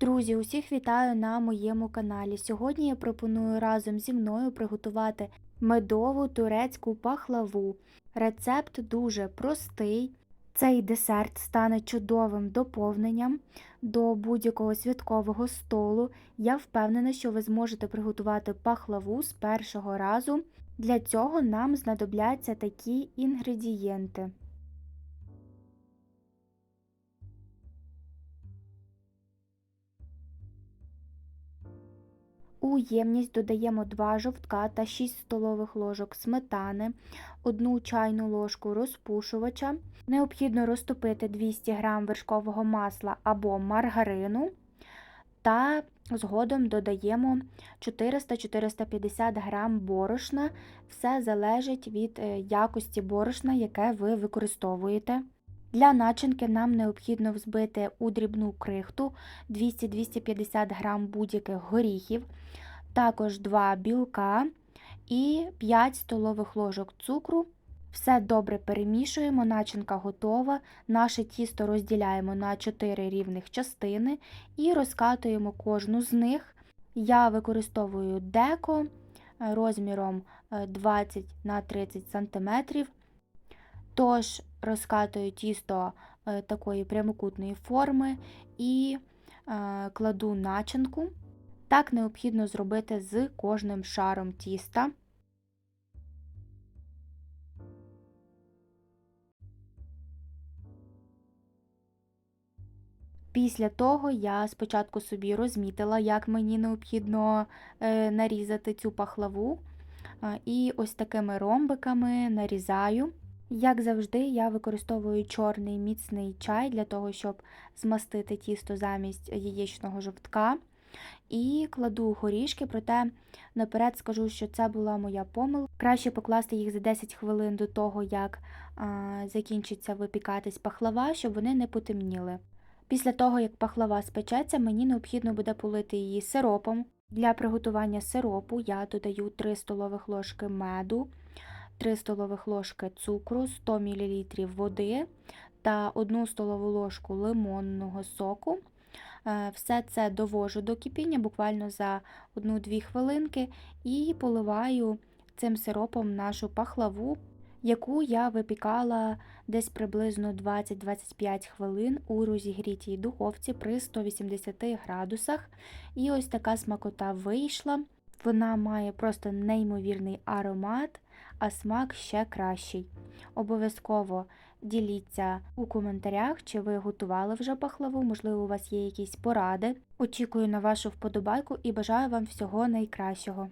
Друзі, усіх вітаю на моєму каналі. Сьогодні я пропоную разом зі мною приготувати медову турецьку пахлаву. Рецепт дуже простий. Цей десерт стане чудовим доповненням до будь-якого святкового столу. Я впевнена, що ви зможете приготувати пахлаву з першого разу. Для цього нам знадобляться такі інгредієнти. У ємність додаємо 2 жовтка та 6 столових ложок сметани, 1 чайну ложку розпушувача. Необхідно розтопити 200 г вершкового масла або маргарину. Та згодом додаємо 400-450 г борошна. Все залежить від е, якості борошна, яке ви використовуєте. Для начинки нам необхідно взбити у дрібну крихту 200-250 г будь-яких горіхів, також 2 білка і 5 столових ложок цукру. Все добре перемішуємо, начинка готова. Наше тісто розділяємо на 4 рівних частини і розкатуємо кожну з них. Я використовую деко розміром 20 на 30 см. Тож розкатую тісто е, такої прямокутної форми і е, кладу начинку. Так необхідно зробити з кожним шаром тіста. Після того я спочатку собі розмітила, як мені необхідно е, нарізати цю пахлаву, і ось такими ромбиками нарізаю. Як завжди, я використовую чорний міцний чай для того, щоб змастити тісто замість яєчного жовтка. І кладу горішки, проте наперед скажу, що це була моя помилка. Краще покласти їх за 10 хвилин до того, як а, закінчиться випікатись пахлава, щоб вони не потемніли. Після того, як пахлава спечеться, мені необхідно буде полити її сиропом. Для приготування сиропу я додаю 3 столових ложки меду. 3 столових ложки цукру, 100 мл води та 1 столову ложку лимонного соку. Е, все це довожу до кипіння буквально за 1-2 хвилинки і поливаю цим сиропом нашу пахлаву, яку я випікала десь приблизно 20-25 хвилин у розігрітій духовці при 180 градусах. І ось така смакота вийшла. Вона має просто неймовірний аромат а смак ще кращий. Обов'язково діліться у коментарях, чи ви готували вже пахлаву, можливо, у вас є якісь поради. Очікую на вашу вподобайку і бажаю вам всього найкращого.